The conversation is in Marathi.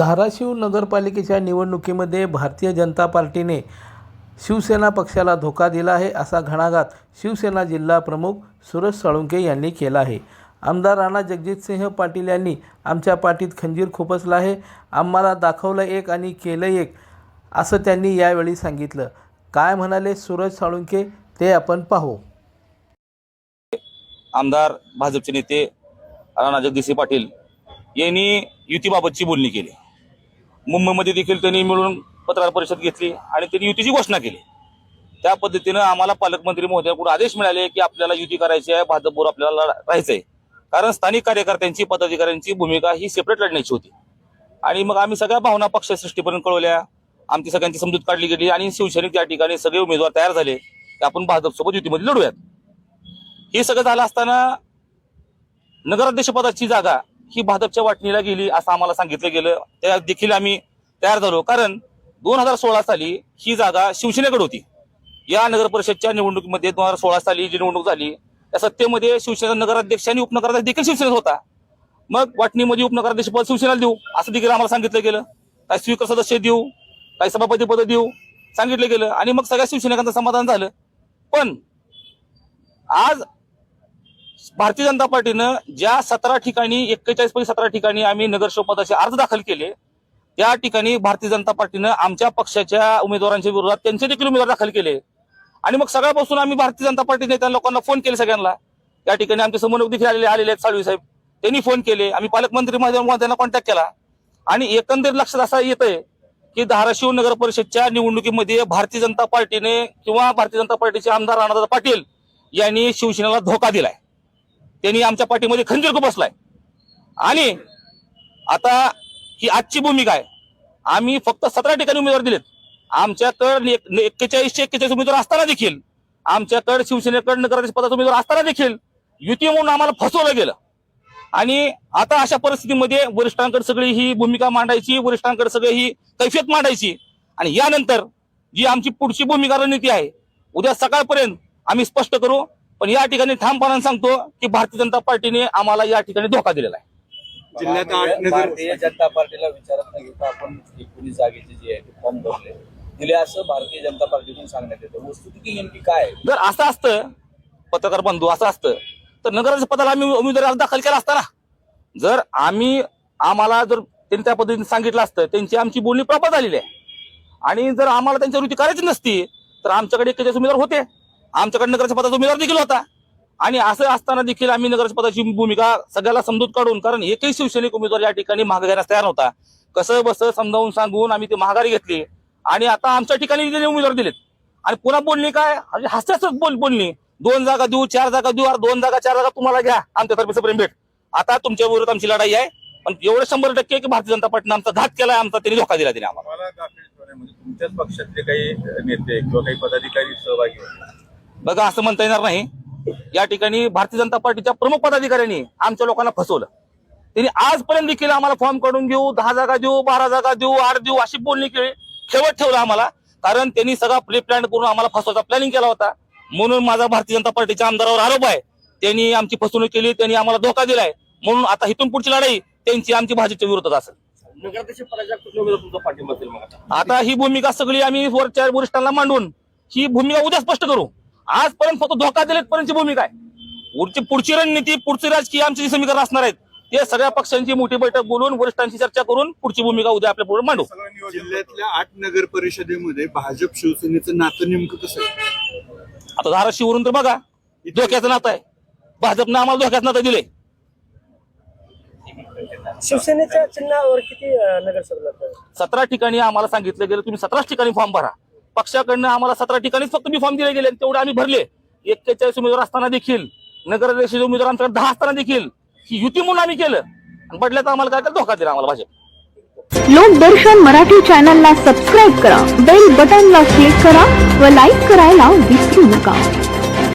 धाराशिव नगरपालिकेच्या निवडणुकीमध्ये भारतीय जनता पार्टीने शिवसेना पक्षाला धोका दिला आहे असा घणाघात शिवसेना जिल्हा प्रमुख सुरज साळुंके यांनी केला आहे. आमदार राणा जगजितसिंह पाटील यांनी आमच्या पाठीत खंजीर खुपसला आहे. आम्हाला दाखवलं एक आणि केलं एक असं त्यांनी यावेळी सांगितलं. काय म्हणाले सूरज साळुंके ते आपण पाहू. आमदार भाजपचे नेते राणा जगदीशसिंह पाटील यांनी युतीबाबतची बोलणी केली. मुंबईमध्ये देखील त्यांनी मिळून पत्रकार परिषद घेतली आणि त्यांनी युतीची घोषणा केली. त्या पद्धतीनं आम्हाला पालकमंत्री महोदयाकडून आदेश मिळाले की आपल्याला युती करायची आहे भाजपवर आपल्याला राहायचंय. कारण स्थानिक कार्यकर्त्यांची पदाधिकाऱ्यांची भूमिका ही सेपरेट लढण्याची होती. आणि मग आम्ही सगळ्या भावना पक्षसृष्टीपर्यंत कळवल्या. आमची सगळ्यांची समजूत काढली गेली आणि शिवसैनिक त्या ठिकाणी सगळे उमेदवार तयार झाले की आपण भाजपसोबत युतीमध्ये लढूयात. हे सगळं झालं असताना नगराध्यक्षपदाची जागा ही भाजपच्या वाटणीला गेली असं आम्हाला सांगितलं गेलं. त्या देखील आम्ही तयार झालो. कारण दोन हजार सोळा साली ही जागा शिवसेनेकडे होती. या नगर परिषदच्या निवडणुकीमध्ये दोन हजार सोळा साली जी निवडणूक झाली त्या सत्तेमध्ये शिवसेना नगराध्यक्ष आणि उपनगराध्यक्ष देखील शिवसेनेत होता. मग वाटणीमध्ये उपनगराध्यक्ष पद शिवसेनेला देऊ असं देखील आम्हाला सांगितलं गेलं. काही स्वीकार सदस्य देऊ काही सभापती पद देऊ सांगितलं गेलं. आणि मग सगळ्या शिवसैनिकांचं समाधान झालं. पण आज भारतीय जनता पार्टीनं ज्या सतरा ठिकाणी एक्केचाळीस पैकी सतरा ठिकाणी आम्ही नगरसेवक पदाचे अर्ज दाखल केले त्या ठिकाणी भारतीय जनता पार्टीनं आमच्या पक्षाच्या उमेदवारांच्या विरोधात त्यांचे देखील उमेदवार दाखल केले. आणि मग सगळ्यापासून आम्ही भारतीय जनता पार्टीने त्या लोकांना फोन केले सगळ्यांना. त्या ठिकाणी आमचे समन्वयक देखील आलेले आलेले आहेत साळवी साहेब. त्यांनी फोन केले. आम्ही पालकमंत्री महोदयांना त्यांना कॉन्टॅक्ट केला. आणि एकंदरीत लक्षात असं आहे की धाराशिव नगर परिषदच्या निवडणुकीमध्ये भारतीय जनता पार्टीने किंवा भारतीय जनता पार्टीचे आमदार राणादा पाटील यांनी शिवसेनेला धोका दिलाय. त्यांनी आमच्या पाठीमध्ये खंजीर बसलाय. आणि आता ही आजची भूमिका आहे. आम्ही फक्त सतरा ठिकाणी उमेदवार दिलेत. आमच्याकडे एक्केचाळीसशे एक्केचाळीस उमेदवार असताना देखील आमच्याकडे शिवसेनेकडे नगराध्यक्ष पदाचा उमेदवार असताना देखील युती म्हणून आम्हाला फसवलं गेलं. आणि आता अशा परिस्थितीमध्ये वरिष्ठांकडे सगळी ही भूमिका मांडायची वरिष्ठांकडे सगळी ही कैफियत मांडायची. आणि यानंतर जी आमची पुढची भूमिका रणनीती आहे उद्या सकाळपर्यंत आम्ही स्पष्ट करू पण या ठिकाणी ठामपणाने सांगतो की भारतीय जनता पार्टीने आम्हाला या ठिकाणी धोका दिलेला आहे. जिल्ह्यात आठ नगर भारतीय जनता पार्टीला विचारत न घेता आपण एकोणीस जागेचे जे आहे ते फॉर्म भरले दिले असं भारतीय जनता पार्टीतून सांगण्यात येतं. वस्तुस्थिती नेमकी काय आहे? जर असं असतं पत्रकार बंधू असं असतं तर नगराध्यक्ष पदाला आम्ही उमेदवारी अर्ज दाखल केला असता ना? जर आम्ही आम्हाला जर त्यांनी त्या पद्धतीने सांगितलं असतं त्यांची आमची बोलणी प्रॉपर झालेली आहे. आणि जर आम्हाला त्यांच्या वृत्ती करायची नसती तर आमच्याकडे एकेचाळीस उमेदवार होते. आमच्याकडे नगराध्यक्ष पदाचा उमेदवार देखील होता. आणि असं असताना देखील आम्ही नगराध्यक्ष पदाची भूमिका सगळ्याला समजूत काढून कारण एकही शिवसैनिक उमेदवार या ठिकाणी मागे घेण्यास तयार नव्हता. कसं बसं समजावून सांगून आम्ही ते महागारी घेतली. आणि आता आमच्या ठिकाणी उमेदवार दिलेत. आणि पुन्हा बोलणी काय? म्हणजे बोल बोलणी दोन जागा देऊ चार जागा देऊ दोन जागा चार जागा तुम्हाला घ्या. आमच्यातर्फे प्रेम भेट. आता तुमच्या विरोधात आमची लढाई आहे. पण एवढं शंभर टक्के की भारतीय जनता पार्टीने आमचा घात केलाय आमचा त्यांनी धोका दिला तिने आम्हाला. म्हणजे तुमच्याच पक्षातले काही नेते किंवा काही पदाधिकारी सहभागी होते बघा असं म्हणता येणार नाही. या ठिकाणी भारतीय जनता पार्टीच्या प्रमुख पदाधिकाऱ्यांनी आमच्या लोकांना फसवलं. त्यांनी आजपर्यंत देखील आम्हाला फॉर्म काढून घेऊ दहा जागा देऊ बारा जागा देऊ आठ देऊ अशी बोलणी केली. ठेवत ठेवलं आम्हाला कारण त्यांनी सगळा प्री प्लॅन करून आम्हाला फसवायचा प्लॅनिंग केला होता. म्हणून माझा भारतीय जनता पार्टीच्या आमदारावर आरोप आहे. त्यांनी आमची फसवणूक केली त्यांनी आम्हाला धोका दिलाय. म्हणून आता इथून पुढची लढाई त्यांची आमची भाजपच्या विरोधात असेल. आता ही भूमिका सगळी आम्ही वरच्या वरिष्ठांना मांडून ही भूमिका उद्या स्पष्ट करू. आजपर्यंत फक्त धोका दिलेपर्यंतची भूमिका आहे पुढची पुढची रणनीती पुढची राजकीय आमची जी समीकरण असणार आहेत ते सगळ्या पक्षांची मोठी बैठक बोलून वरिष्ठांची चर्चा करून पुढची भूमिका उद्या आपल्या पुढे मांडू. जिल्ह्यातल्या आठ नगर परिषदेमध्ये भाजप शिवसेनेचं नातं नेमकं कसं आहे? आता धाराशिवरून तर बघा धोक्याचं नातं आहे. भाजपनं आम्हाला धोक्याचं नातं दिले शिवसेनेच्या चिन्हावर किती नगरसेवक? सतरा ठिकाणी आम्हाला सांगितलं गेलं तुम्ही सतराच ठिकाणी फॉर्म भरा. पक्षाकडनं आम्हाला सतरा ठिकाणी फक्त मी फॉर्म दिले गेले आणि तेवढे आम्ही भरले. एक्केचाळीस उमेदवार असताना देखील नगराध्यक्षाचे उमेदवार आमच्याकडे दहा असताना देखील ही युती म्हणून आम्ही केलं. आणि बदल्यात आम्हाला काय केलं? धोका दिला आम्हाला भाजप. लोकदर्शन मराठी चॅनलला सबस्क्राईब करा बेल बटनला क्लिक करा व लाईक करायला विसरू नका.